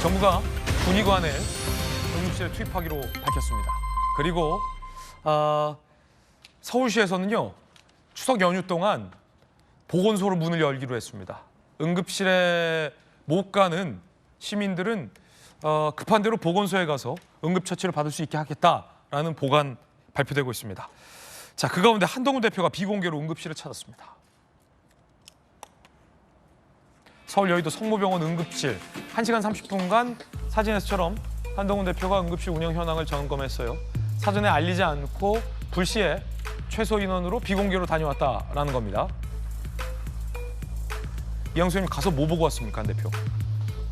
정부가 군의관을 응급실에 투입하기로 밝혔습니다. 그리고 아, 서울시에서는요 추석 연휴 동안 보건소로 문을 열기로 했습니다. 응급실에 못 가는 시민들은 어, 급한 대로 보건소에 가서 응급처치를 받을 수 있게 하겠다라는 보관 발표되고 있습니다. 자, 그 가운데 한동훈 대표가 비공개로 응급실을 찾았습니다. 서울 여의도 성모병원 응급실 1시간 30분간 사진에서처럼 한동훈 대표가 응급실 운영 현황을 점검했어요. 사전에 알리지 않고 불시에 최소 인원으로 비공개로 다녀왔다라는 겁니다. 이영수님 가서 뭐 보고 왔습니까, 한 대표?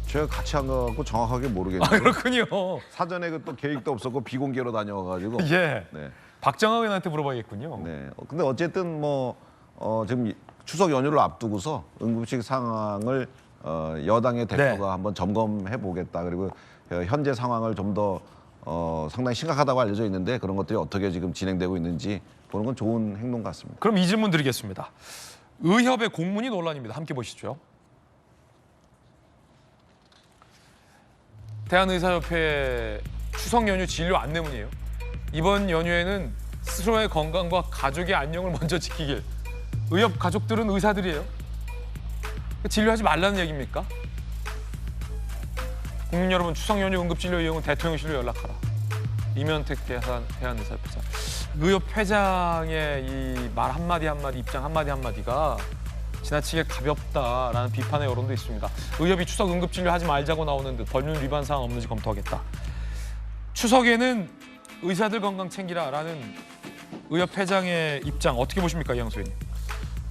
제가 같이 한거 갖고 정확하게 아 모르겠는데 그렇군요. 사전에 그 또 계획도 없었고 비공개로 다녀와가지고 예, 네, 박정학 의원한테 물어봐야겠군요. 네. 어, 근데 어쨌든 뭐 어, 지금 이- 추석 연휴를 앞두고서 응급실 상황을 어, 여당의 대표가 네. 한번 점검해 보겠다 그리고 어, 현재 상황을 좀 더 어, 상당히 심각하다고 알려져 있는데 그런 것들이 어떻게 지금 진행되고 있는지 보는 건 좋은 행동 같습니다. 그럼 이 질문 드리겠습니다. 의협의 공문이 논란입니다. 함께 보시죠. 대한의사협회 추석 연휴 진료 안내문이에요. 이번 연휴에는 스스로의 건강과 가족의 안녕을 먼저 지키길. 의협 가족들은 의사들이에요. 진료하지 말라는 얘기입니까? 국민 여러분 추석 연휴 응급진료 이용은 대통령실로 연락하라. 이면택 대한 대한의사협회장. 의협 회장의 이 말 한마디 한마디 입장 한마디 한마디가 지나치게 가볍다라는 비판의 여론도 있습니다. 의협이 추석 응급진료 하지 말자고 나오는 듯 법률 위반 사항 없는지 검토하겠다. 추석에는 의사들 건강 챙기라라는 의협 회장의 입장 어떻게 보십니까, 이양수 의원님?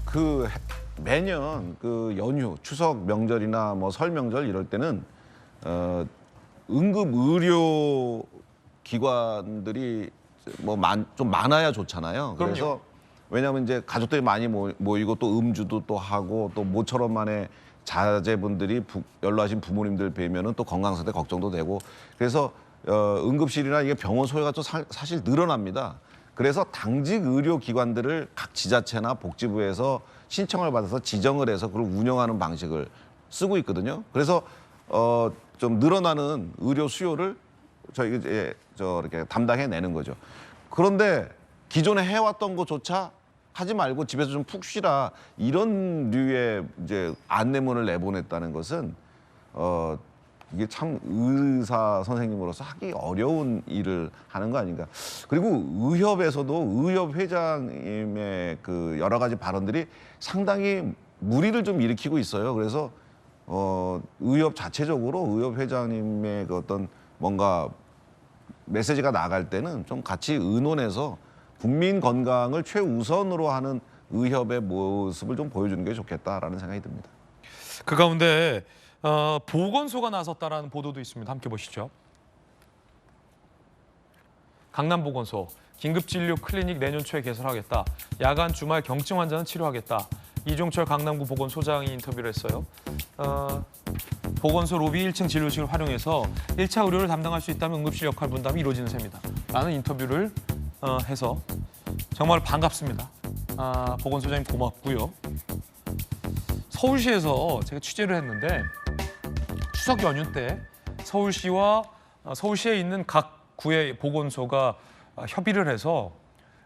그 해- 매년 그 연휴 추석 명절이나 뭐 설 명절 이럴 때는 어, 응급 의료 기관들이 뭐좀 많아야 좋잖아요. 그럼요. 그래서 왜냐하면 이제 가족들이 많이 모- 모이고 또 음주도 또 하고 또 모처럼 만에 자제분들이 부- 연로하신 부모님들 뵈면은 또 건강 상태 걱정도 되고 그래서 어, 응급실이나 이게 병원 소요가 또 사, 사실 늘어납니다. 그래서 당직 의료 기관들을 각 지자체나 복지부에서 신청을 받아서 지정을 해서 그걸 운영하는 방식을 쓰고 있거든요. 그래서 어, 좀 늘어나는 의료 수요를 저희 이제 저 이렇게 담당해 내는 거죠. 그런데 기존에 해왔던 것조차 하지 말고 집에서 좀 푹 쉬라 이런 류의 이제 안내문을 내보냈다는 것은 어 이게 참 의사 선생님으로서 하기 어려운 일을 하는 거 아닌가. 그리고 의협에서도 의협 회장님의 그 여러 가지 발언들이 상당히 무리를 좀 일으키고 있어요. 그래서 어 의협 자체적으로 의협 회장님의 그 어떤 뭔가 메시지가 나갈 때는 좀 같이 의논해서 국민 건강을 최우선으로 하는 의협의 모습을 좀 보여주는 게 좋겠다라는 생각이 듭니다. 그 가운데 어, 보건소가 나섰다라는 보도도 있습니다. 함께 보시죠. 강남 보건소 긴급진료 클리닉 내년 초에 개설하겠다. 야간 주말 경증 환자는 치료하겠다. 이종철 강남구 보건소장이 인터뷰를 했어요. 어, 보건소 로비 1층 진료실을 활용해서 1차 의료를 담당할 수 있다면 응급실 역할 분담이 이루어지는 셈이다. 라는 인터뷰를 어, 해서 정말 반갑습니다. 아, 보건소장님 고맙고요. 서울시에서 제가 취재를 했는데 추석 연휴 때 서울시와 어, 서울시에 있는 각 구의 보건소가 어, 협의를 해서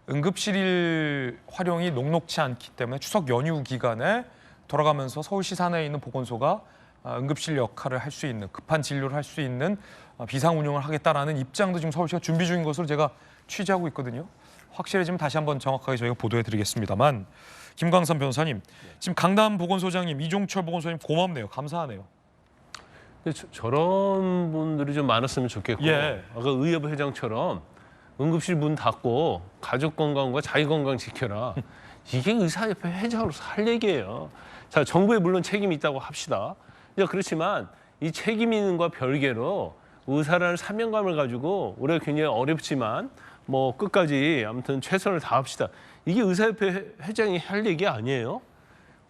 응급실 활용이 녹록치 않기 때문에 추석 연휴 기간에 돌아가면서 서울시 산하에 있는 보건소가 어, 응급실 역할을 할 수 있는 급한 진료를 할 수 있는 어, 비상 운영을 하겠다라는 입장도 지금 서울시가 준비 중인 것으로 제가 취재하고 있거든요. 확실해지면 다시 한번 정확하게 저희가 보도해 드리겠습니다만 김광선 변호사님 지금 강남 보건소장님 이종철 보건소장님 고맙네요. 감사하네요. 근데 저, 저런 분들이 좀 많았으면 좋겠고 예. 아까 의협 회장처럼 응급실 문 닫고 가족 건강과 자기 건강 지켜라. 이게 의사협회 회장으로서 할 얘기예요. 자, 정부에 물론 책임이 있다고 합시다. 그렇지만 이 책임 있는 과 별개로 의사라는 사명감을 가지고 우리가 굉장히 어렵지만 뭐 끝까지 아무튼 최선을 다합시다. 이게 의사협회 회- 회장이 할 얘기 아니에요?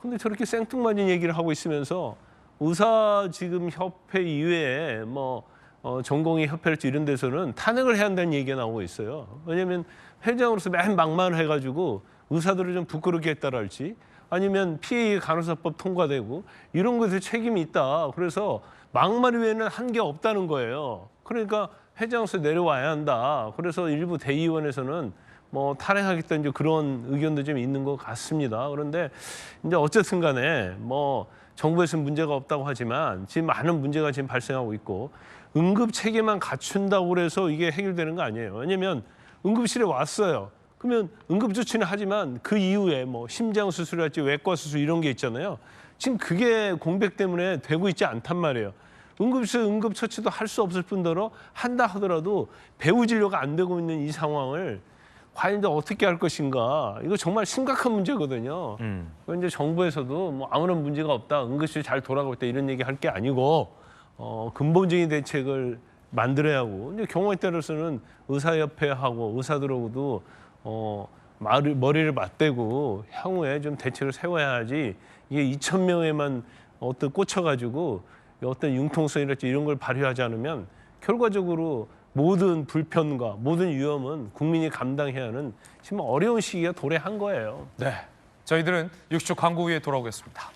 근데 저렇게 생뚱맞은 얘기를 하고 있으면서 의사 지금 협회 이외에 뭐 어, 전공의 협회랄지 이런 데서는 탄핵을 해야 한다는 얘기가 나오고 있어요. 왜냐하면 회장으로서 맨 막말을 해가지고 의사들을 좀 부끄럽게 했다랄지 아니면 피해 간호사법 통과되고 이런 것에 책임이 있다. 그래서 막말 외에는 한 게 없다는 거예요. 그러니까 회장에서 내려와야 한다. 그래서 일부 대의원에서는 뭐 탈핵하겠다 이제 그런 의견도 좀 있는 것 같습니다. 그런데 이제 어쨌든 간에 뭐 정부에서 문제가 없다고 하지만 지금 많은 문제가 지금 발생하고 있고 응급 체계만 갖춘다고 그래서 이게 해결되는 거 아니에요. 왜냐면 응급실에 왔어요. 그러면 응급 조치는 하지만 그 이후에 뭐 심장 수술할지 외과 수술 이런 게 있잖아요. 지금 그게 공백 때문에 되고 있지 않단 말이에요. 응급실 응급 처치도 할 수 없을 뿐더러 한다 하더라도 배후 진료가 안 되고 있는 이 상황을 과연 이제 어떻게 할 것인가 이거 정말 심각한 문제거든요. 음. 그 이제 정부에서도 뭐 아무런 문제가 없다, 응급실 잘 돌아가고 있다 이런 얘기 할 게 아니고 어, 근본적인 대책을 만들어야 하고 이제 경우에 따라서는 의사협회하고 의사들하고도 어, 말을, 머리를 맞대고 향후에 좀 대책을 세워야 하지 이게 2천 명에만 어떤 꽂혀가지고 어떤 융통성이랄지 이런 걸 발휘하지 않으면 결과적으로 모든 불편과 모든 위험은 국민이 감당해야 하는 지금 어려운 시기가 도래한 거예요. 네. 저희들은 6초 광고 후에 돌아오겠습니다.